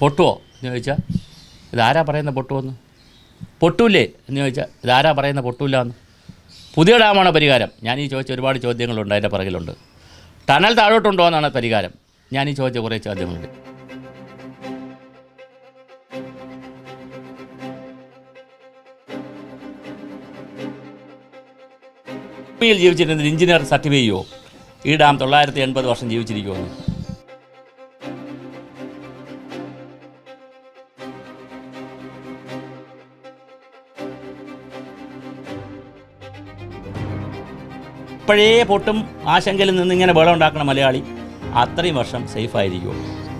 പൊട്ടുവോ? എന്ന് ചോദിച്ചാൽ ഇതാരാ പറയുന്ന പൊട്ടുവെന്ന്? പൊട്ടൂല്ലേ എന്ന് ചോദിച്ചാൽ ഇതാരാ പറയുന്ന പൊട്ടൂല്ല എന്ന് പുതിയ ഡാമാണ് പരിഹാരം. ഞാൻ ഈ ചോദിച്ച ഒരുപാട് ചോദ്യങ്ങളുണ്ട് അതിന്റെ പുറകിലുണ്ട്. ടണൽ താഴോട്ടുണ്ടോ എന്നാണ് പരിഹാരം. ഞാൻ ഈ ചോദിച്ച കുറേ ചോദ്യങ്ങളുണ്ട്. ഭൂമിയിൽ ജീവിച്ചിരുന്ന എഞ്ചിനീയർ സർട്ടിഫൈ ഈ ഡാം തൊള്ളായിരത്തി എൺപത് വർഷം ജീവിച്ചിരിക്കുമെന്ന് ഇപ്പോഴേ പൊട്ടും ആശങ്കയിൽ നിന്ന് ഇങ്ങനെ വെള്ളം ഉണ്ടാക്കണ മലയാളി. അത്രയും വർഷം സേഫ് ആയിരിക്കുമോ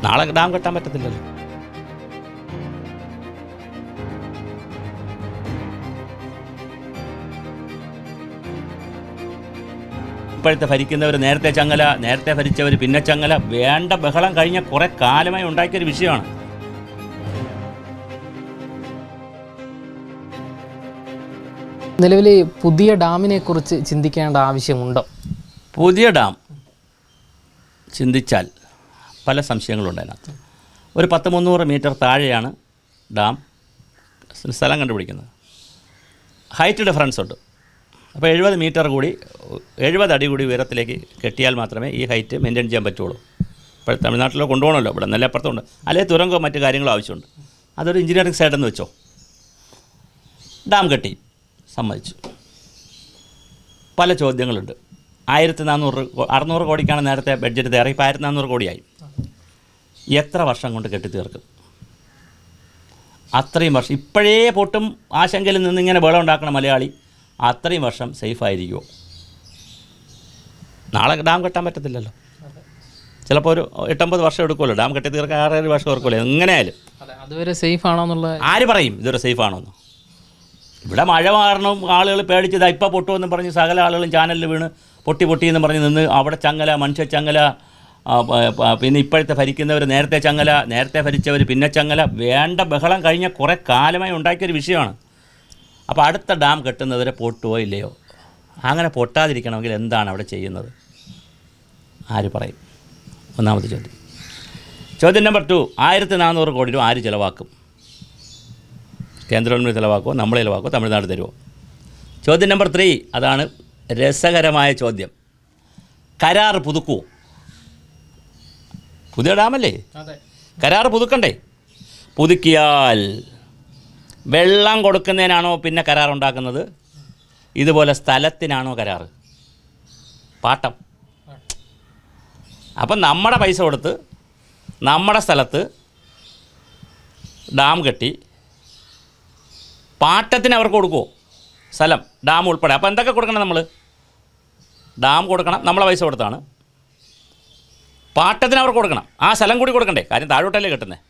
നാളെ ഡാം കെട്ടാൻ പറ്റത്തില്ലല്ലോ. ഇപ്പോഴത്തെ ഭരിക്കുന്നവർ നേരത്തെ ചങ്ങല നേരത്തെ ഭരിച്ചവർ പിന്നെ ചങ്ങല. വേണ്ട ബഹളം കഴിഞ്ഞ കുറെ കാലമായി ഉണ്ടാക്കിയൊരു വിഷയമാണ്. നിലവിൽ പുതിയ ഡാമിനെ കുറിച്ച് ചിന്തിക്കേണ്ട ആവശ്യമുണ്ടോ? പുതിയ ഡാം ചിന്തിച്ചാൽ പല സംശയങ്ങളുണ്ട് അതിനകത്ത്. ഒരു പത്ത് മുന്നൂറ് മീറ്റർ താഴെയാണ് ഡാം സ്ഥലം കണ്ടുപിടിക്കുന്നത്. ഹൈറ്റ് ഡിഫറൻസ് ഉണ്ട്. അപ്പോൾ എഴുപത് മീറ്റർ കൂടി എഴുപത് അടി കൂടി ഉയരത്തിലേക്ക് കെട്ടിയാൽ മാത്രമേ ഈ ഹൈറ്റ് മെയിന്റെയിൻ ചെയ്യാൻ പറ്റുള്ളൂ. ഇപ്പോൾ തമിഴ്നാട്ടിലോ കൊണ്ടുപോകണമല്ലോ ഇവിടെ നല്ല അപ്പുറത്തുണ്ട്. അല്ലെങ്കിൽ തുരങ്കോ മറ്റു കാര്യങ്ങളോ ആവശ്യമുണ്ട്. അതൊരു എഞ്ചിനീയറിംഗ് സൈഡെന്ന് വെച്ചോ. ഡാം കെട്ടി. സമ്മതിച്ചു. പല ചോദ്യങ്ങളുണ്ട്. ആയിരത്തി നാനൂറ് അറുന്നൂറ് കോടിക്കാണ് നേരത്തെ ബഡ്ജറ്റ് തയ്യാറായി. ഇപ്പോൾ ആയിരത്തി നാനൂറ് കോടിയായി. എത്ര വർഷം കൊണ്ട് കെട്ടിത്തീർക്കും? അത്രയും വർഷം. ഇപ്പോഴേ പൊട്ടും ആശങ്കയിൽ നിന്ന് ഇങ്ങനെ വെള്ളം ഉണ്ടാക്കണ മലയാളി അത്രയും വർഷം സേഫ് ആയിരിക്കുമോ നാളെ ഡാം കെട്ടാൻ പറ്റത്തില്ലല്ലോ. ചിലപ്പോൾ ഒരു എട്ടൊമ്പത് വർഷം എടുക്കുമല്ലോ ഡാം കെട്ടി തീർക്കാൻ ആറേഴ് വർഷം എടുക്കുമല്ലോ എങ്ങനെയായാലും. അതുവരെ സേഫ് ആണോ ആര് പറയും ഇതൊരു സേഫ് ആണോന്ന്? ഇവിടെ മഴ കാരണം ആളുകൾ പേടിച്ചത് ഇപ്പം പൊട്ടുമെന്ന് പറഞ്ഞ് സകല ആളുകളും ചാനലിൽ വീണ് പൊട്ടി പൊട്ടി എന്ന് പറഞ്ഞ് നിന്ന് അവിടെ ചങ്ങല മനുഷ്യ ചങ്ങല പിന്നെ ഇപ്പോഴത്തെ ഭരിക്കുന്നവർ നേരത്തെ ചങ്ങല നേരത്തെ ഭരിച്ചവർ പിന്നെ ചങ്ങല വേണ്ട ബഹളം കഴിഞ്ഞ കുറേ കാലമായി ഉണ്ടാക്കിയൊരു വിഷയമാണ്. അപ്പോൾ അടുത്ത ഡാം കെട്ടുന്നവരെ പൊട്ടുവോ ഇല്ലയോ? അങ്ങനെ പൊട്ടാതിരിക്കണമെങ്കിൽ എന്താണ് അവിടെ ചെയ്യുന്നത്? ആര് പറയും? ഒന്നാമത്തെ ചോദ്യം. ചോദ്യം നമ്പർ ടു ആയിരത്തി നാനൂറ് കോടി രൂപ ആര് ചിലവാക്കും? കേന്ദ്ര ഗവൺമെന്റ് ചിലവാക്കുമോ നമ്മൾ ചിലവാക്കുമോ തമിഴ്നാട് തരുമോ ചോദ്യം നമ്പർ ത്രീ അതാണ് രസകരമായ ചോദ്യം. കരാർ പുതുക്കുമോ പുതിയ ഡാമല്ലേ? കരാർ പുതുക്കണ്ടേ? പുതുക്കിയാൽ വെള്ളം കൊടുക്കുന്നതിനാണോ പിന്നെ കരാർ ഉണ്ടാക്കുന്നത്? ഇതുപോലെ സ്ഥലത്തിനാണോ കരാർ? പാട്ടം. അപ്പം നമ്മുടെ പൈസ കൊടുത്ത് നമ്മുടെ സ്ഥലത്ത് ഡാം കെട്ടി പാട്ടത്തിന് അവർക്ക് കൊടുക്കുമോ സ്ഥലം ഡാം ഉൾപ്പെടെ. അപ്പോൾ എന്തൊക്കെ കൊടുക്കണം നമ്മൾ ഡാം കൊടുക്കണം നമ്മളെ പൈസ കൊടുത്താണ്. പാട്ടത്തിന് അവർക്ക് കൊടുക്കണം. ആ സ്ഥലം കൂടി കൊടുക്കണ്ടേ? കാര്യം താഴോട്ടല്ലേ കിട്ടുന്നത്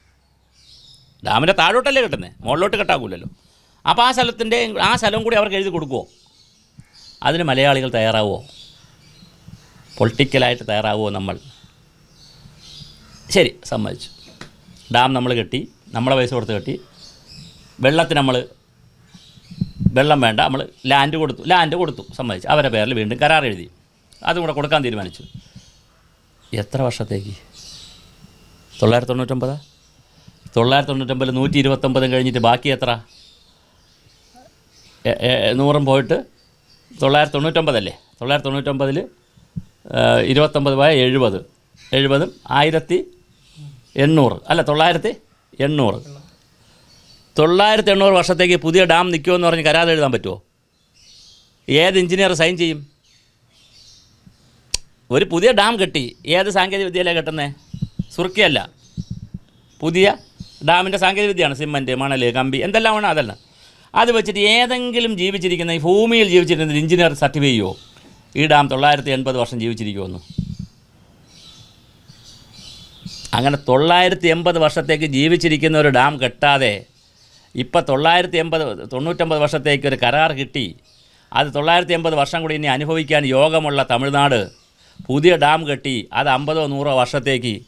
ഡാമിന്റെ താഴോട്ടല്ലേ കിട്ടുന്നത് മുകളിലോട്ട് കെട്ടാകൂലല്ലോ അപ്പോൾ ആ സ്ഥലത്തിന്റെ ആ സ്ഥലം കൂടി അവർക്ക് എഴുതി കൊടുക്കുമോ അതിന് മലയാളികൾ തയ്യാറാവുമോ പൊളിറ്റിക്കലായിട്ട് തയ്യാറാവുമോ നമ്മൾ? ശരി സമ്മതിച്ചു. ഡാം നമ്മൾ കെട്ടി നമ്മളെ പൈസ കൊടുത്ത് കെട്ടി വെള്ളത്തിന് നമ്മൾ വെള്ളം വേണ്ട. നമ്മൾ ലാൻഡ് കൊടുത്തു. ലാൻഡ് കൊടുത്തു സമ്മതിച്ചു. അവരുടെ പേരിൽ വീണ്ടും കരാർ എഴുതി. അതും കൂടെ കൊടുക്കാൻ തീരുമാനിച്ചു. എത്ര വർഷത്തേക്ക്? തൊള്ളായിരത്തി തൊണ്ണൂറ്റൊമ്പതാ തൊള്ളായിരത്തി തൊണ്ണൂറ്റൊമ്പതിൽ നൂറ്റി ഇരുപത്തൊമ്പതും കഴിഞ്ഞിട്ട് ബാക്കി എത്ര? നൂറും പോയിട്ട് തൊള്ളായിരത്തി തൊണ്ണൂറ്റൊമ്പതല്ലേ തൊള്ളായിരത്തി തൊണ്ണൂറ്റൊമ്പതിൽ ഇരുപത്തൊമ്പത് പോയ എഴുപത്. എഴുപതും ആയിരത്തി എണ്ണൂറ്. അല്ല തൊള്ളായിരത്തി എണ്ണൂറ്. തൊള്ളായിരത്തി എണ്ണൂറ് വർഷത്തേക്ക് പുതിയ ഡാം നിൽക്കുമെന്ന് പറഞ്ഞ് കരാർ എഴുതാൻ പറ്റുമോ ഏത് എഞ്ചിനീയർ സൈൻ ചെയ്യും? ഒരു പുതിയ ഡാം കെട്ടി. ഏത് സാങ്കേതിക വിദ്യയിലാണ് കെട്ടുന്നത് സുർക്കിയല്ല. പുതിയ ഡാമിന്റെ സാങ്കേതിക വിദ്യയാണ്. സിമന്റ് മണൽ കമ്പി എന്തെല്ലാം വേണം അതല്ല. അത് വെച്ചിട്ട് ഏതെങ്കിലും ജീവിച്ചിരിക്കുന്ന ഈ ഭൂമിയിൽ ജീവിച്ചിരിക്കുന്ന എഞ്ചിനീയർ സർട്ടിഫൈ ചെയ്യുമോ ഈ ഡാം തൊള്ളായിരത്തി എൺപത് വർഷം ജീവിച്ചിരിക്കുമെന്ന് അങ്ങനെ തൊള്ളായിരത്തി എൺപത് വർഷത്തേക്ക് ജീവിച്ചിരിക്കുന്ന ഒരു ഡാം കെട്ടാതെ ഇപ്പം തൊള്ളായിരത്തി എൺപത് തൊണ്ണൂറ്റൊമ്പത് വർഷത്തേക്ക് ഒരു കരാർ കിട്ടി. അത് തൊള്ളായിരത്തി എൺപത് വർഷം കൂടി ഇനി അനുഭവിക്കാൻ യോഗമുള്ള തമിഴ്നാട് പുതിയ ഡാം കെട്ടി അത് അമ്പതോ നൂറോ വർഷത്തേക്ക്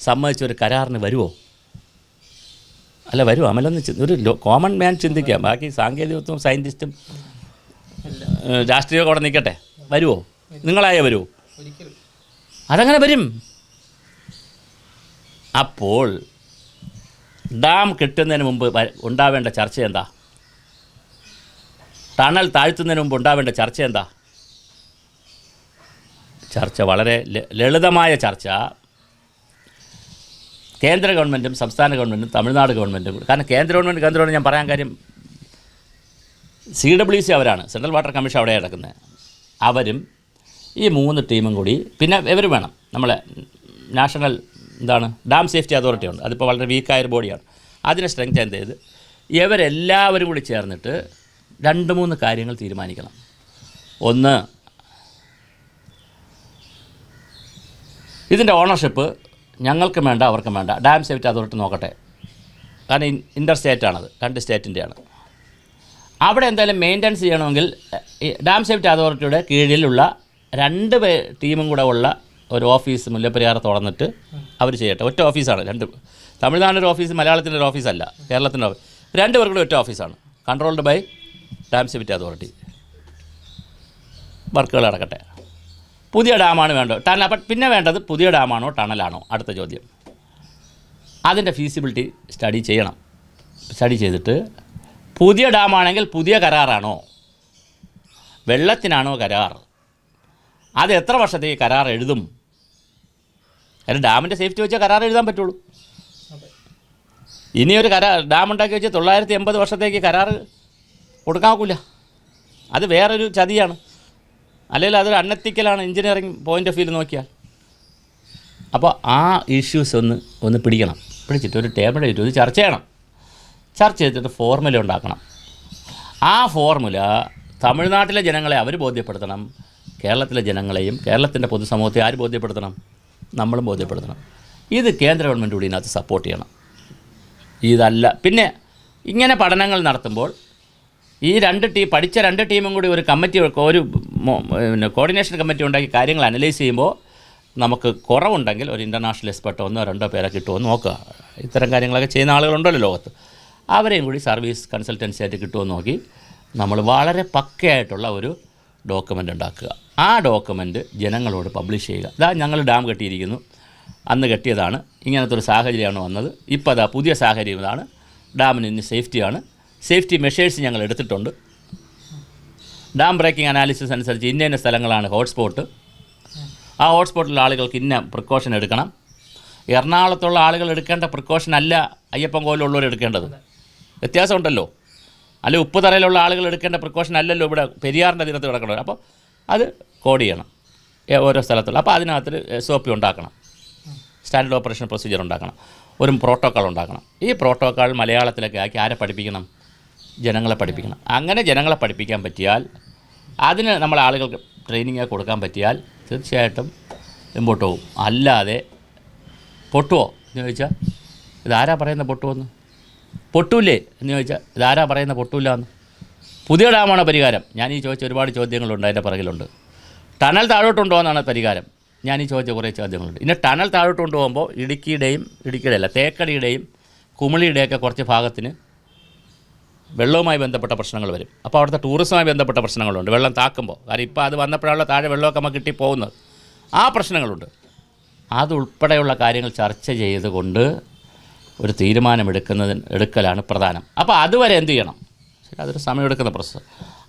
സമ്മതിച്ചൊരു കരാറിന് വരുമോ അല്ല വരുമോ അമലൊന്ന് ഒരു കോമൺ മാൻ ചിന്തിക്കാം. ബാക്കി സാങ്കേതികത്വം സയന്റിസ്റ്റും രാഷ്ട്രീയ രാഷ്ട്രീയമൊക്കെ അവിടെ നിൽക്കട്ടെ. വരുമോ നിങ്ങളായ വരുമോ അതങ്ങനെ വരും. അപ്പോൾ ഡാം കിട്ടുന്നതിന് മുമ്പ് ഉണ്ടാവേണ്ട ചർച്ച എന്താ ടണൽ താഴ്ത്തുന്നതിന് മുമ്പ് ഉണ്ടാവേണ്ട ചർച്ച എന്താ ചർച്ച വളരെ ലളിതമായ ചർച്ച. കേന്ദ്ര ഗവൺമെന്റും സംസ്ഥാന ഗവൺമെന്റും തമിഴ്നാട് ഗവൺമെന്റും കാരണം കേന്ദ്ര ഗവൺമെന്റ് കേന്ദ്ര ഗവൺമെന്റ് ഞാൻ പറയാൻ കാര്യം സി ഡബ്ല്യു സി അവരാണ്. സെൻട്രൽ വാട്ടർ കമ്മീഷൻ അവിടെ കിടക്കുന്നത് അവരും ഈ മൂന്ന് ടീമും കൂടി പിന്നെ ഇവർ വേണം. നമ്മളെ നാഷണൽ എന്താണ് ഡാം സേഫ്റ്റി അതോറിറ്റി ഉണ്ട്. അതിപ്പോൾ വളരെ വീക്കായ ഒരു ബോഡിയാണ് അതിനെ സ്ട്രെങ്ത് എന്ത് ചെയ്ത്? ഇവരെല്ലാവരും കൂടി ചേർന്നിട്ട് രണ്ട് മൂന്ന് കാര്യങ്ങൾ തീരുമാനിക്കണം. ഒന്ന് ഇതിന്റെ ഓണർഷിപ്പ് ഞങ്ങൾക്കും വേണ്ട അവർക്കും വേണ്ട. ഡാം സേഫ്റ്റി അതോറിറ്റി നോക്കട്ടെ. കാരണം ഇൻ ഇന്റർ സ്റ്റേറ്റാണത് രണ്ട് സ്റ്റേറ്റിന്റെയാണ് അവിടെ എന്തായാലും മെയിന്റനൻസ് ചെയ്യണമെങ്കിൽ ഡാം സേഫ്റ്റി അതോറിറ്റിയുടെ കീഴിലുള്ള രണ്ട് ടീമും കൂടെ ഉള്ള ഒരു ഓഫീസ് മുല്ലപ്പെരിയാർ തുറന്നിട്ട് അവർ ചെയ്യട്ടെ. ഒറ്റ ഓഫീസാണ്. രണ്ട് തമിഴ്നാടിന്റെ ഓഫീസ് മലയാളത്തിന്റെ ഒരു ഓഫീസല്ല. കേരളത്തിന്റെ ഓഫീസ് രണ്ട് പേർക്കും ഒറ്റ ഓഫീസാണ്. Controlled by dam safety authority. വർക്കുകൾ നടക്കട്ടെ. പുതിയ ഡാമാണ് വേണ്ടത്. ടണൽ അപ്പം പിന്നെ വേണ്ടത് പുതിയ ഡാമാണോ ടണലാണോ? അടുത്ത ചോദ്യം. അതിന്റെ ഫീസിബിലിറ്റി സ്റ്റഡി ചെയ്യണം. സ്റ്റഡി ചെയ്തിട്ട് പുതിയ ഡാമാണെങ്കിൽ പുതിയ കരാറാണോ? വെള്ളത്തിനാണോ കരാർ? അത് എത്ര വർഷത്തേക്ക് കരാർ എഴുതും? കാരണം ഡാമിന്റെ സേഫ്റ്റി വെച്ചാൽ കരാർ എഴുതാൻ പറ്റുള്ളൂ. ഇനിയൊരു കരാർ ഡാം ഉണ്ടാക്കി വെച്ച് തൊള്ളായിരത്തി എൺപത് വർഷത്തേക്ക് കരാർ കൊടുക്കാൻ ഒക്കില്ല അത് വേറൊരു ചതിയാണ്. അല്ലെങ്കിൽ അതൊരു അണ്ണത്തിക്കലാണ് എഞ്ചിനീയറിംഗ് പോയിന്റ് ഓഫ് വ്യൂവിൽ നോക്കിയാൽ. അപ്പോൾ ആ ഇഷ്യൂസ് ഒന്ന് ഒന്ന് പിടിക്കണം. പിടിച്ചിട്ട് ഒരു ടേബിൾ ഇട്ട് ഒരു ചർച്ച ചെയ്യണം. ചർച്ച ചെയ്തിട്ട് ഫോർമുല ഉണ്ടാക്കണം. ആ ഫോർമുല തമിഴ്നാട്ടിലെ ജനങ്ങളെ അവർ ബോധ്യപ്പെടുത്തണം. കേരളത്തിലെ ജനങ്ങളെയും കേരളത്തിന്റെ പൊതുസമൂഹത്തെ ആര് ബോധ്യപ്പെടുത്തണം? നമ്മളും ബോധ്യപ്പെടുത്തണം. ഇത് കേന്ദ്ര ഗവൺമെന്റ് കൂടി ഇതിനകത്ത് സപ്പോർട്ട് ചെയ്യണം. ഇതല്ല. പിന്നെ ഇങ്ങനെ പഠനങ്ങൾ നടത്തുമ്പോൾ ഈ രണ്ട് ടീം പഠിച്ച രണ്ട് ടീമും കൂടി ഒരു കമ്മിറ്റി ഒരു പിന്നെ കോർഡിനേഷൻ കമ്മിറ്റി ഉണ്ടാക്കി കാര്യങ്ങൾ അനലൈസ് ചെയ്യുമ്പോൾ നമുക്ക് കുറവുണ്ടെങ്കിൽ ഒരു ഇന്റർനാഷണൽ എക്സ്പെർട്ട് ഒന്നോ രണ്ടോ പേരെ കിട്ടുമോ നോക്കുക. ഇത്തരം കാര്യങ്ങളൊക്കെ ചെയ്യുന്ന ആളുകളുണ്ടല്ലോ ലോകത്ത്. അവരെയും കൂടി സർവീസ് കൺസൾട്ടൻസി ആയിട്ട് കിട്ടുമോ നോക്കി. നമ്മൾ വളരെ പക്കയായിട്ടുള്ള ഒരു ഡോക്യുമെന്റ് ഉണ്ടാക്കുക. ആ ഡോക്യുമെന്റ് ജനങ്ങളോട് പബ്ലിഷ് ചെയ്യുക. ഇതാ ഞങ്ങൾ ഡാം കെട്ടിയിരിക്കുന്നു. അന്ന് കെട്ടിയതാണ്. ഇങ്ങനത്തെ ഒരു സാഹചര്യമാണ് വന്നത്. ഇപ്പോൾ അതാ പുതിയ സാഹചര്യം ഇതാണ്. ഡാമിന് ഇന്ന് സേഫ്റ്റിയാണ് സേഫ്റ്റി മെഷേഴ്സ് ഞങ്ങൾ എടുത്തിട്ടുണ്ട്. ഡാം ബ്രേക്കിംഗ് അനാലിസിസ് അനുസരിച്ച് ഇന്ന ഇന്ന സ്ഥലങ്ങളാണ് ഹോട്ട്സ്പോട്ട് ആ ഹോട്ട്സ്പോട്ടിലുള്ള ആളുകൾക്ക് ഇന്ന പ്രിക്കോഷൻ എടുക്കണം. എറണാകുളത്തുള്ള ആളുകൾ എടുക്കേണ്ട പ്രിക്കോഷൻ അല്ല അയ്യപ്പൻ കോവിലുള്ളവർ എടുക്കേണ്ടത്. വ്യത്യാസമുണ്ടല്ലോ. അല്ല ഉപ്പുതറയിലുള്ള ആളുകൾ എടുക്കേണ്ട പ്രിക്കോഷൻ അല്ലല്ലോ ഇവിടെ പെരിയാറിന്റെ തീരത്ത് കിടക്കണം അപ്പോൾ അത് കോഡ് ചെയ്യണം. ഓരോ സ്ഥലത്തുള്ള. അപ്പോൾ അതിനകത്ത് എസ് ഒ പി ഉണ്ടാക്കണം. സ്റ്റാൻഡേർഡ് ഓപ്പറേഷൻ പ്രൊസീജിയർ ഉണ്ടാക്കണം. ഒരു പ്രോട്ടോക്കോൾ ഉണ്ടാക്കണം. ഈ പ്രോട്ടോക്കോൾ മലയാളത്തിലൊക്കെ ആക്കി ആരെ പഠിപ്പിക്കണം? ജനങ്ങളെ പഠിപ്പിക്കണം. അങ്ങനെ ജനങ്ങളെ പഠിപ്പിക്കാൻ പറ്റിയാൽ അതിന് നമ്മൾ ആളുകൾക്ക് ട്രെയിനിങ് കൊടുക്കാൻ പറ്റിയാൽ തീർച്ചയായിട്ടും മുമ്പോട്ട് പോകും അല്ലാതെ പൊട്ടുവോ? എന്ന് ചോദിച്ചാൽ ഇതാരാ പറയുന്ന പൊട്ടുവെന്ന്? പൊട്ടൂലേ എന്ന് ചോദിച്ചാൽ ഇതാരാ പറയുന്ന പൊട്ടൂല എന്ന്. പുതിയ ഡാമാണ് പരിഹാരം? ഞാൻ ഈ ചോദിച്ച ഒരുപാട് ചോദ്യങ്ങളുണ്ട് അതിന്റെ പിറകിലുണ്ട്. ടണൽ താഴോട്ടുണ്ടോ എന്നാണ് പരിഹാരം. ഞാൻ ഈ ചോദിച്ച കുറേ ചോദ്യങ്ങളുണ്ട്. ഇനി ടണൽ താഴോട്ട് കൊണ്ടുപോകുമ്പോൾ ഇടുക്കിയുടെയും ഇടുക്കിയുടെ അല്ല തേക്കടിയുടെയും കുമിളിയുടെയൊക്കെ കുറച്ച് ഭാഗത്തിന് വെള്ളവുമായി ബന്ധപ്പെട്ട പ്രശ്നങ്ങൾ വരും. അപ്പോൾ അവിടുത്തെ ടൂറിസവുമായി ബന്ധപ്പെട്ട പ്രശ്നങ്ങളുണ്ട്. വെള്ളം താക്കുമ്പോൾ കാരണം ഇപ്പോൾ അത് വന്നപ്പോഴുള്ള താഴെ വെള്ളമൊക്കെ നമുക്ക് കിട്ടി പോകുന്നത്. ആ പ്രശ്നങ്ങളുണ്ട്. അതുൾപ്പെടെയുള്ള കാര്യങ്ങൾ ചർച്ച ചെയ്തുകൊണ്ട് ഒരു തീരുമാനമെടുക്കുന്നതിന് എടുക്കലാണ് പ്രധാനം. അപ്പോൾ അതുവരെ എന്ത് ചെയ്യണം? ശരി അതൊരു സമയമെടുക്കുന്ന പ്രശ്നം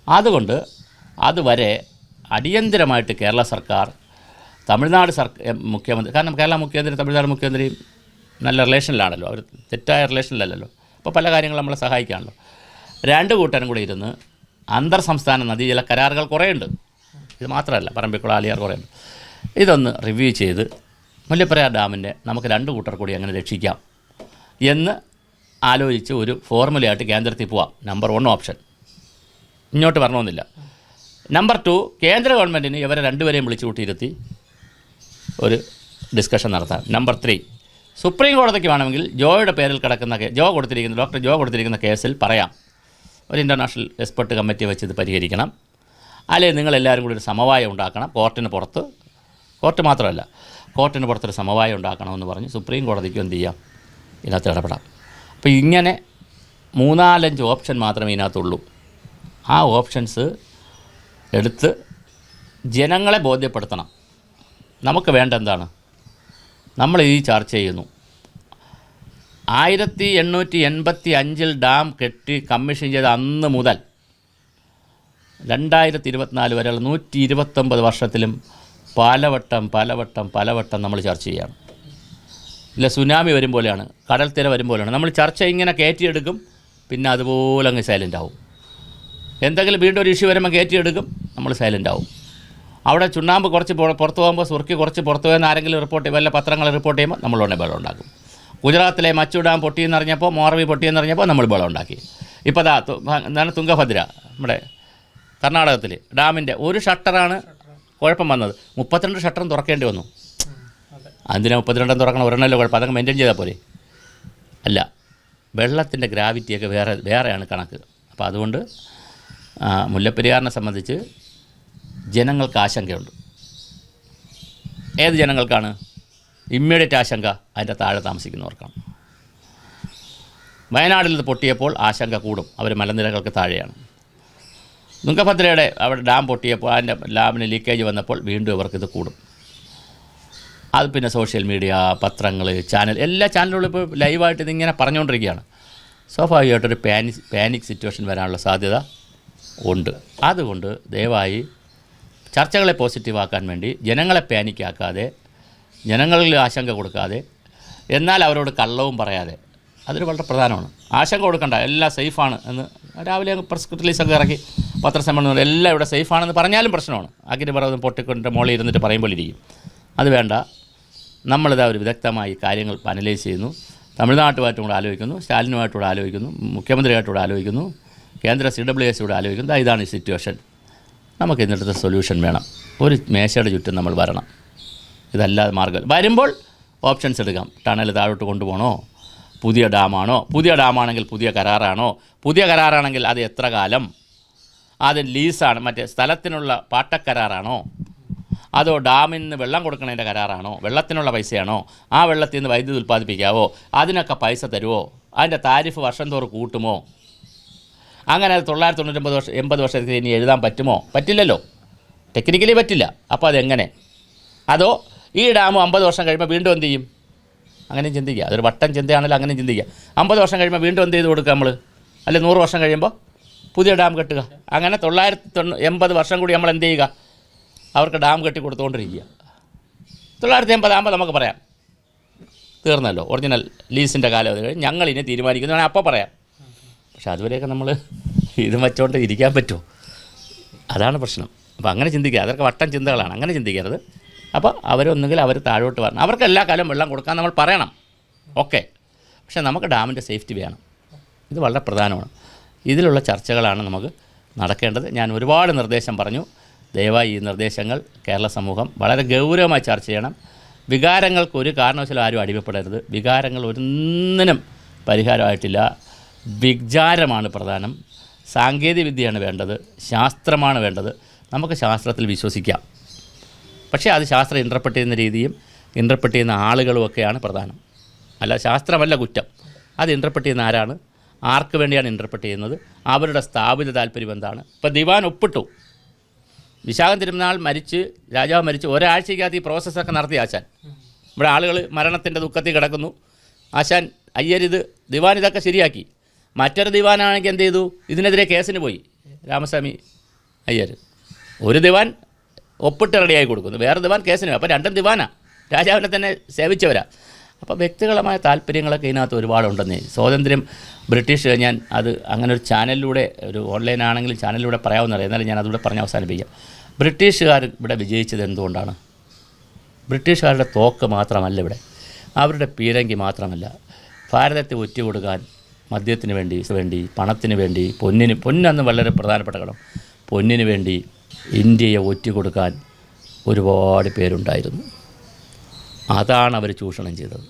അതുകൊണ്ട് അതുവരെ അടിയന്തരമായിട്ട് കേരള സർക്കാർ തമിഴ്നാട് സർക്കാർ മുഖ്യമന്ത്രി കാരണം കേരള മുഖ്യമന്ത്രി തമിഴ്നാട് മുഖ്യമന്ത്രി നല്ല റിലേഷനിലാണല്ലോ അവർ തെറ്റായ റിലേഷനിലല്ലല്ലോ അപ്പോൾ പല കാര്യങ്ങളും നമ്മളെ സഹായിക്കാണല്ലോ. രണ്ട് കൂട്ടരും കൂടി ഇരുന്ന് അന്തർ സംസ്ഥാന നദീജല കരാറുകൾ കുറേയുണ്ട്. ഇത് മാത്രമല്ല പറമ്പിക്കുള ആലിയാർ കുറേയുണ്ട്. ഇതൊന്ന് റിവ്യൂ ചെയ്ത് മുല്ലപ്പെരിയാർ ഡാമിന്റെ നമുക്ക് രണ്ട് കൂട്ടർ കൂടി അങ്ങനെ രക്ഷിക്കാം. എന്ന് ആലോചിച്ച് ഒരു ഫോർമുലയായിട്ട് കേന്ദ്രത്തിൽ പോവാം. നമ്പർ വൺ ഓപ്ഷൻ ഇങ്ങോട്ട് വരണമെന്നില്ല. നമ്പർ ടു കേന്ദ്ര ഗവൺമെന്റിന് ഇവരെ രണ്ടുപേരെയും വിളിച്ചു കൂട്ടിയിരുത്തി ഒരു ഡിസ്കഷൻ നടത്താം. നമ്പർ ത്രീ സുപ്രീം കോടതിക്ക് വേണമെങ്കിൽ ജോയുടെ പേരിൽ കിടക്കുന്ന ജോ കൊടുത്തിരിക്കുന്ന ഡോക്ടർ ജോ കൊടുത്തിരിക്കുന്ന കേസിൽ പറയാം. ഒരു ഇന്റർനാഷണൽ എക്സ്പെർട്ട് കമ്മിറ്റി വെച്ച് ഇത് പരിഹരിക്കണം. അല്ലെങ്കിൽ നിങ്ങളെല്ലാവരും കൂടി ഒരു സമവായം ഉണ്ടാക്കണം കോർട്ടിന് പുറത്ത്. കോർട്ട് മാത്രമല്ല കോർട്ടിന് പുറത്തൊരു സമവായം ഉണ്ടാക്കണമെന്ന് പറഞ്ഞ് സുപ്രീം കോടതിക്ക് എന്ത് ചെയ്യാം? ഇതിനകത്ത് ഇടപെടാം. അപ്പോൾ ഇങ്ങനെ മൂന്നാലഞ്ച് ഓപ്ഷൻ മാത്രമേ ഇതിനകത്തുള്ളൂ. ആ ഓപ്ഷൻസ് എടുത്ത് ജനങ്ങളെ ബോധ്യപ്പെടുത്തണം. നമുക്ക് വേണ്ട എന്താണ്? നമ്മൾ ഈ ചർച്ച ചെയ്യുന്നു. ആയിരത്തി എണ്ണൂറ്റി എൺപത്തി അഞ്ചിൽ ഡാം കെട്ടി കമ്മീഷൻ ചെയ്ത അന്ന് മുതൽ രണ്ടായിരത്തി ഇരുപത്തിനാല് വരെയുള്ള നൂറ്റി ഇരുപത്തൊമ്പത് വർഷത്തിലും പലവട്ടം പലവട്ടം പലവട്ടം നമ്മൾ ചർച്ച ചെയ്യാണ് ഇല്ല സുനാമി വരും പോലെയാണ്. കടൽ തിര വരും പോലെയാണ്. നമ്മൾ ചർച്ച ഇങ്ങനെ കയറ്റിയെടുക്കും പിന്നെ അതുപോലെ അങ്ങ് സൈലന്റ് ആവും. എന്തെങ്കിലും വീണ്ടും ഒരു ഇഷ്യൂ വരുമ്പോൾ കയറ്റിയെടുക്കും നമ്മൾ സൈലന്റ് ആവും. അവിടെ ചുണ്ണാമ്പ് കുറച്ച് പുറത്തു പോകുമ്പോൾ സുർക്കി കുറച്ച് പുറത്ത് പോകുന്ന ആരെങ്കിലും റിപ്പോർട്ട് ചെയ്യും വല്ല പത്രങ്ങൾ റിപ്പോർട്ട് ചെയ്യുമ്പോൾ നമ്മൾ ഉടനെ ബലം ഉണ്ടാക്കും. ഗുജറാത്തിലെ മച്ചു ഡാം പൊട്ടിയെന്ന് അറിഞ്ഞപ്പോൾ മോറവി പൊട്ടിയെന്ന് അറിഞ്ഞപ്പോൾ നമ്മൾ ബലം ഉണ്ടാക്കി. ഇപ്പോൾ ദാ തു- ഭ- എന്താണ് തുങ്കഭദ്ര നമ്മുടെ കർണാടകത്തിൽ ഡാമിന്റെ ഒരു ഷട്ടറാണ് കുഴപ്പം വന്നത്. മുപ്പത്തിരണ്ട് ഷട്ടറും തുറക്കേണ്ടി വന്നു. അതിനാ മുപ്പത്തിരണ്ടും തുറക്കണം ഒരെണ്ണമല്ലോ കുഴപ്പം? അതൊക്കെ മെയിന്റെയിൻ ചെയ്താൽ പോരെ. അല്ല വെള്ളത്തിന്റെ ഗ്രാവിറ്റിയൊക്കെ വേറെ വേറെയാണ് കണക്ക്. അപ്പോൾ അതുകൊണ്ട് മുല്ലപ്പെരിയാറിനെ സംബന്ധിച്ച് ജനങ്ങൾക്ക് ആശങ്കയുണ്ട്. ഏത് ജനങ്ങൾക്കാണ്? ഇമ്മീഡിയറ്റ് ആശങ്ക അതിന്റെ താഴെ താമസിക്കുന്നവർക്കാണ്. വയനാടിൽ നിന്ന് പൊട്ടിയപ്പോൾ ആശങ്ക കൂടും. അവർ മലനിരകൾക്ക് താഴെയാണ്. തുങ്കഭദ്രയുടെ അവിടെ ഡാം പൊട്ടിയപ്പോൾ അതിന്റെ ഡാമിന് ലീക്കേജ് വന്നപ്പോൾ വീണ്ടും ഇവർക്കിത് കൂടും. അത് പിന്നെ സോഷ്യൽ മീഡിയ പത്രങ്ങൾ ചാനൽ എല്ലാ ചാനലുകളും ഇപ്പോൾ ലൈവായിട്ട് ഇതിങ്ങനെ പറഞ്ഞുകൊണ്ടിരിക്കുകയാണ് സ്വാഭാവികമായിട്ടൊരു പാനിക് പാനിക് സിറ്റുവേഷൻ വരാനുള്ള സാധ്യത ഉണ്ട്. അതുകൊണ്ട് ദയവായി ചർച്ചകളെ പോസിറ്റീവാക്കാൻ വേണ്ടി ജനങ്ങളെ പാനിക്കാക്കാതെ ജനങ്ങളിൽ ആശങ്ക കൊടുക്കാതെ എന്നാൽ അവരോട് കള്ളവും പറയാതെ. അതൊരു വളരെ പ്രധാനമാണ്. ആശങ്ക കൊടുക്കണ്ട എല്ലാം സേഫാണ് എന്ന്. രാവിലെ പ്രസ് റിലീസൊക്കെ ഇറക്കി പത്രസമ്മേളനം എല്ലാം ഇവിടെ സേഫാണെന്ന് പറഞ്ഞാലും പ്രശ്നമാണ്. അഗ്നിപർവതം പൊട്ടിക്കൊണ്ട് മോളിൽ ഇരുന്നിട്ട് പറയുമ്പോൾ ഇരിക്കും. അത് വേണ്ട. നമ്മളിതാ ഒരു വിദഗ്ധമായി കാര്യങ്ങൾ അനലൈസ് ചെയ്യുന്നു. തമിഴ്നാട്ടുമായിട്ടും കൂടെ ആലോചിക്കുന്നു സ്റ്റാലിനുമായിട്ട് കൂടെ ആലോചിക്കുന്നു മുഖ്യമന്ത്രിയായിട്ട് കൂടെ ആലോചിക്കുന്നു കേന്ദ്ര സി ഡബ്ല്യു എസ് കൂടെ ആലോചിക്കുന്നു. ഇതാണ് ഈ സിറ്റുവേഷൻ നമുക്ക് ഇതിനടുത്ത് സൊല്യൂഷൻ വേണം. ഒരു മേശയുടെ ചുറ്റും നമ്മൾ വരണം. ഇതല്ലാതെ മാർഗം. വരുമ്പോൾ ഓപ്ഷൻസ് എടുക്കാം. ടണൽ താഴോട്ട് കൊണ്ടുപോകണോ? പുതിയ ഡാമാണോ? പുതിയ ഡാമാണെങ്കിൽ പുതിയ കരാറാണോ? പുതിയ കരാറാണെങ്കിൽ അത് എത്ര കാലം? അത് ലീസാണ് മറ്റേ സ്ഥലത്തിനുള്ള പാട്ടക്കരാറാണോ? അതോ ഡാമിൽ നിന്ന് വെള്ളം കൊടുക്കണതിന്റെ കരാറാണോ? വെള്ളത്തിനുള്ള പൈസയാണോ? ആ വെള്ളത്തിൽ നിന്ന് വൈദ്യുതി ഉൽപ്പാദിപ്പിക്കാവോ? അതിനൊക്കെ പൈസ തരുമോ അതിന്റെ താരിഫ് വർഷം തോറും കൂട്ടുമോ? അങ്ങനെ അത് തൊള്ളായിരത്തി തൊണ്ണൂറ്റൊമ്പത് വർഷം എൺപത് വർഷത്തിൽ ഇനി എഴുതാൻ പറ്റുമോ? പറ്റില്ലല്ലോ. ടെക്നിക്കലി പറ്റില്ല. അപ്പോൾ അതെങ്ങനെ? അതോ ഈ ഡാം അമ്പത് വർഷം കഴിയുമ്പോൾ വീണ്ടും എന്ത് ചെയ്യും? അങ്ങനെയും ചിന്തിക്കുക. അതൊരു വട്ടം ചിന്തയാണെങ്കിൽ അങ്ങനെ ചിന്തിക്കുക. അമ്പത് വർഷം കഴിയുമ്പോൾ വീണ്ടും എന്ത് ചെയ്ത് കൊടുക്കുക നമ്മൾ അല്ലെ നൂറ് വർഷം കഴിയുമ്പോൾ പുതിയ ഡാം കെട്ടുക. അങ്ങനെ തൊള്ളായിരത്തി തൊണ്ണൂ എൺപത് വർഷം കൂടി നമ്മൾ എന്ത് ചെയ്യുക? അവർക്ക് ഡാം കെട്ടി കൊടുത്തുകൊണ്ടിരിക്കുക തൊള്ളായിരത്തി എൺപതാകുമ്പോൾ നമുക്ക് പറയാം. തീർന്നല്ലോ. ഒറിജിനൽ ലീസിന്റെ കാലാവധി കഴിഞ്ഞ് ഞങ്ങൾ ഇനി തീരുമാനിക്കുന്നു വേണമെങ്കിൽ അപ്പോൾ പറയാം. പക്ഷെ അതുവരെയൊക്കെ നമ്മൾ ഇത് വെച്ചോണ്ട് ഇരിക്കാൻ പറ്റുമോ അതാണ് പ്രശ്നം. അപ്പോൾ അങ്ങനെ ചിന്തിക്കുക. അതൊക്കെ വട്ടം ചിന്തകളാണ്. അങ്ങനെ ചിന്തിക്കരുത്. അപ്പോൾ അവരൊന്നുകിൽ അവർ താഴോട്ട് വരണം. അവർക്ക് എല്ലാ കാലം വെള്ളം കൊടുക്കാൻ നമ്മൾ പറയണം. ഓക്കെ. പക്ഷേ നമുക്ക് ഡാമിന്റെ സേഫ്റ്റി വേണം. ഇത് വളരെ പ്രധാനമാണ്. ഇതിലുള്ള ചർച്ചകളാണ് നമുക്ക് നടക്കേണ്ടത്. ഞാൻ ഒരുപാട് നിർദ്ദേശം പറഞ്ഞു. ദയവായി ഈ നിർദ്ദേശങ്ങൾ കേരള സമൂഹം വളരെ ഗൗരവമായി ചർച്ച ചെയ്യണം. വികാരങ്ങൾക്ക് ഒരു കാരണവശാലും ആരും അടിമപ്പെടരുത്. വികാരങ്ങൾ ഒന്നിനും പരിഹാരമായിട്ടില്ല. വിചാരമാണ് പ്രധാനം. സാങ്കേതിക വിദ്യയാണ് വേണ്ടത്. ശാസ്ത്രമാണ് വേണ്ടത്. നമുക്ക് ശാസ്ത്രത്തിൽ വിശ്വസിക്കാം. പക്ഷേ അത് ശാസ്ത്രം ഇന്റർപ്രറ്റ് ചെയ്യുന്ന രീതിയും ഇന്റർപ്രറ്റ് ചെയ്യുന്ന ആളുകളും ഒക്കെയാണ് പ്രധാനം. അല്ല ശാസ്ത്രമല്ല കുറ്റം. അത് ഇന്റർപ്രറ്റ് ചെയ്യുന്ന ആരാണ്? ആർക്ക് വേണ്ടിയാണ് ഇന്റർപ്രറ്റ് ചെയ്യുന്നത്? അവരുടെ സ്ഥാപിത താല്പര്യം എന്താണ്? ഇപ്പോൾ ദിവാൻ ഒപ്പിട്ടു. വിശാഖം തിരുനാൾ മരിച്ച് രാജാവ് മരിച്ച് ഒരാഴ്ചയ്ക്കകത്ത് ഈ പ്രോസസ്സൊക്കെ നടത്തി ആശാൻ. ഇവിടെ ആളുകൾ മരണത്തിന്റെ ദുഃഖത്തിൽ കിടക്കുന്നു. ആശാൻ അയ്യരിത് ദിവാൻ ഇതൊക്കെ ശരിയാക്കി. മറ്റൊരു ദിവാനാണെങ്കിൽ എന്ത് ചെയ്തു? ഇതിനെതിരെ കേസിന് പോയി. രാമസ്വാമി അയ്യർ ഒരു ദിവാൻ ഒപ്പിട്ട് റെഡിയായി കൊടുക്കുന്നു. വേറെ ദിവാൻ കേസിന് അപ്പോൾ രണ്ടും ദിവാനാണ് രാജാവിനെ തന്നെ സേവിച്ചവരാ. അപ്പോൾ വ്യക്തികളമായ താല്പര്യങ്ങളൊക്കെ ഇതിനകത്ത് ഒരുപാടുണ്ടെന്ന്. സ്വാതന്ത്ര്യം ബ്രിട്ടീഷ് ഞാൻ അത് അങ്ങനെ ഒരു ചാനലിലൂടെ ഒരു ഓൺലൈൻ ആണെങ്കിലും ചാനലിലൂടെ പറയാവുന്നറിയാം എന്നാലും ഞാൻ അതുകൂടെ പറഞ്ഞ് അവസാനിപ്പിക്കാം. ബ്രിട്ടീഷുകാർ ഇവിടെ വിജയിച്ചത് എന്തുകൊണ്ടാണ്? ബ്രിട്ടീഷുകാരുടെ തോക്ക് മാത്രമല്ല ഇവിടെ. അവരുടെ പീരങ്കി മാത്രമല്ല. ഭാരതത്തെ ഒറ്റുകൊടുക്കാൻ മദ്യത്തിന് വേണ്ടി വേണ്ടി പണത്തിന് വേണ്ടി പൊന്നിന് പൊന്നന്ന് വളരെ പ്രധാനപ്പെട്ട കടം. പൊന്നിന് വേണ്ടി ഇന്ത്യയെ ഒറ്റുകൊടുക്കാൻ ഒരുപാട് പേരുണ്ടായിരുന്നു. അതാണ് അവർ ചൂഷണം ചെയ്തത്.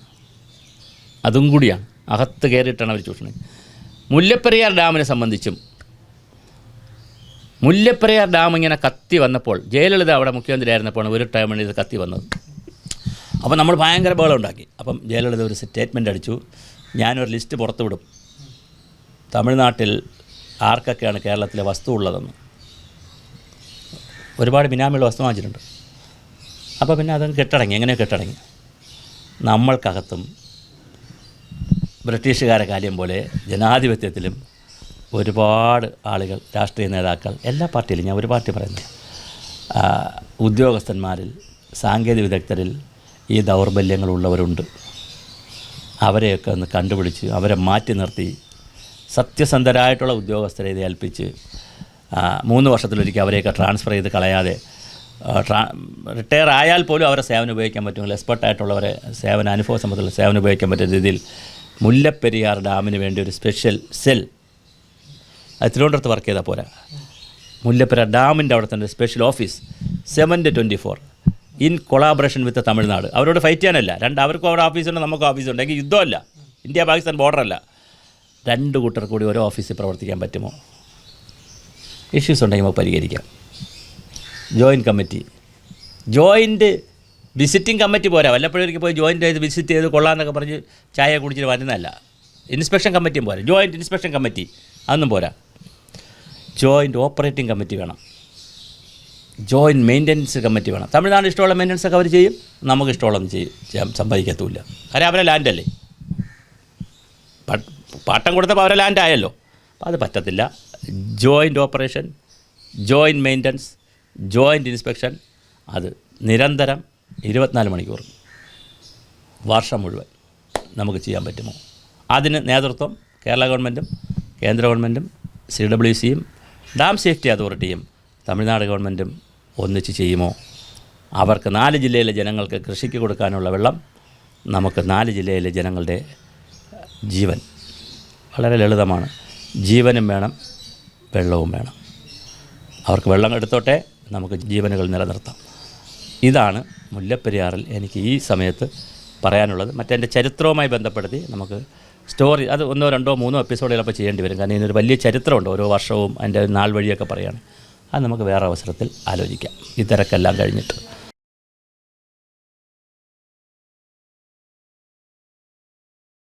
അതും കൂടിയാണ്. അകത്ത് കയറിയിട്ടാണ് അവർ ചൂഷണം. മുല്ലപ്പെരിയാർ ഡാമിനെ സംബന്ധിച്ചും മുല്ലപ്പെരിയാർ ഡാം ഇങ്ങനെ കത്തി വന്നപ്പോൾ ജയലളിത അവിടെ മുഖ്യമന്ത്രി ആയിരുന്നപ്പോൾ ഒരു ടൈമാണ് ഇത് കത്തി വന്നത്. അപ്പം നമ്മൾ ഭയങ്കര ബഹളം ഉണ്ടാക്കി. അപ്പം ജയലളിത ഒരു സ്റ്റേറ്റ്മെന്റ് അടിച്ചു. ഞാനൊരു ലിസ്റ്റ് പുറത്തുവിടും. തമിഴ്നാട്ടിൽ ആർക്കൊക്കെയാണ് കേരളത്തിലെ വസ്തു ഉള്ളതെന്ന്. ഒരുപാട് ബിനാമികൾ വസ്തു വാങ്ങിച്ചിട്ടുണ്ട്. അപ്പോൾ പിന്നെ അതങ്ങ് കെട്ടടങ്ങി. എങ്ങനെ കെട്ടടങ്ങി. നമ്മൾക്കകത്തും ബ്രിട്ടീഷുകാരെ കാര്യം പോലെ ജനാധിപത്യത്തിലും ഒരുപാട് ആളുകൾ രാഷ്ട്രീയ നേതാക്കൾ എല്ലാ പാർട്ടിയിലും ഞാൻ ഒരു പാർട്ടി പറയുന്നത് ഉദ്യോഗസ്ഥന്മാരിൽ സാങ്കേതിക വിദഗ്ധരിൽ ഈ ദൗർബല്യങ്ങളുള്ളവരുണ്ട്. അവരെയൊക്കെ ഒന്ന് കണ്ടുപിടിച്ച് അവരെ മാറ്റി നിർത്തി സത്യസന്ധരായിട്ടുള്ള ഉദ്യോഗസ്ഥരെ ഇത് ഏൽപ്പിച്ച് മൂന്ന് വർഷത്തിലൊരിക്കൽ അവരെയൊക്കെ ട്രാൻസ്ഫർ ചെയ്ത് കളയാതെ റിട്ടയർ ആയാൽ പോലും അവരെ സേവനം ഉപയോഗിക്കാൻ പറ്റുമെങ്കിൽ എക്സ്പെർട്ടായിട്ടുള്ളവരെ സേവന അനുഭവ സംബന്ധമുള്ള സേവനം ഉപയോഗിക്കാൻ പറ്റുന്ന രീതിയിൽ മുല്ലപ്പെരിയാർ ഡാമിന് വേണ്ടി ഒരു സ്പെഷ്യൽ സെൽ അത് തിരുവനന്തപുരത്ത് വർക്ക് ചെയ്താൽ പോരാ. മുല്ലപ്പെരിയാർ ഡാമിന്റെ അവിടെ തന്നെ special office seven twenty four in collaboration with Tamil Nadu. അവരോട് ഫൈറ്റ് ചെയ്യാനല്ല. രണ്ട് അവർക്കും അവിടെ ഓഫീസുണ്ട് നമുക്കും ഓഫീസുണ്ട് എങ്കിൽ യുദ്ധമല്ല. ഇന്ത്യ പാകിസ്ഥാൻ ബോർഡറല്ല രണ്ട് കൂട്ടർ കൂടി ഓരോ ഓഫീസിൽ പ്രവർത്തിക്കാൻ പറ്റുമോ? ഇഷ്യൂസ് ഉണ്ടെങ്കിൽ നമുക്ക് പരിഹരിക്കാം. Joint committee joint visiting committee പോരാ. വല്ലപ്പോഴേക്ക് പോയി ജോയിന്റ് ചെയ്ത് വിസിറ്റ് ചെയ്ത് കൊള്ളാമെന്നൊക്കെ പറഞ്ഞ് ചായ കുടിച്ചിട്ട് വരുന്നതല്ല. ഇൻസ്പെക്ഷൻ കമ്മിറ്റിയും പോരാ. ജോയിന്റ് ഇൻസ്പെക്ഷൻ കമ്മിറ്റി അതൊന്നും പോരാ. ജോയിന്റ് ഓപ്പറേറ്റിംഗ് കമ്മിറ്റി വേണം. ജോയിന്റ് മെയിന്റനൻസ് കമ്മിറ്റി വേണം. തമിഴ്നാട് ഇഷ്ടമുള്ള മെയിന്റനൻസ് ഒക്കെ അവർ ചെയ്യും. നമുക്ക് ഇഷ്ടമുള്ളതൊന്നും ചെയ്യും ചെയ്യാൻ സമ്മതിക്കത്തുമില്ല കാര്യം അവരെ ലാൻഡല്ലേ പാട്ടം കൊടുത്തപ്പോൾ അവരെ ലാൻഡായല്ലോ അപ്പോൾ അത് പറ്റത്തില്ല. Joint operation joint maintenance joint inspection അത് നിരന്തരം ഇരുപത്തിനാല് മണിക്കൂർ. വർഷം മുഴുവൻ നമുക്ക് ചെയ്യാൻ പറ്റുമോ? അതിന് നേതൃത്വം കേരള ഗവൺമെന്റും കേന്ദ്ര ഗവൺമെന്റും സി ഡബ്ല്യു സിയും ഡാം സേഫ്റ്റി അതോറിറ്റിയും തമിഴ്നാട് ഗവൺമെന്റും ഒന്നിച്ച് ചെയ്യുമോ? അവർക്ക് നാല് ജില്ലയിലെ ജനങ്ങൾക്ക് കൃഷിക്ക് കൊടുക്കാനുള്ള വെള്ളം നമുക്ക് നാല് ജില്ലയിലെ ജനങ്ങളുടെ ജീവൻ. വളരെ ലളിതമാണ്. ജീവനും വേണം വെള്ളവും വേണം. അവർക്ക് വെള്ളം എടുത്തോട്ടെ. നമുക്ക് ജീവനുകൾ നിലനിർത്താം. ഇതാണ് മുല്ലപ്പെരിയാറിൽ എനിക്ക് ഈ സമയത്ത് പറയാനുള്ളത്. മറ്റെന്റെ ചരിത്രവുമായി ബന്ധപ്പെടുത്തി നമുക്ക് സ്റ്റോറി അത് ഒന്നോ രണ്ടോ മൂന്നോ എപ്പിസോഡ് ചിലപ്പോൾ ചെയ്യേണ്ടി വരും. കാരണം ഇതിനൊരു വലിയ ചരിത്രമുണ്ട്. ഓരോ വർഷവും അതിന്റെ നാൾ വഴിയൊക്കെ പറയുകയാണ് അത് നമുക്ക് വേറെ അവസരത്തിൽ ആലോചിക്കാം. ഈ കഴിഞ്ഞിട്ട്.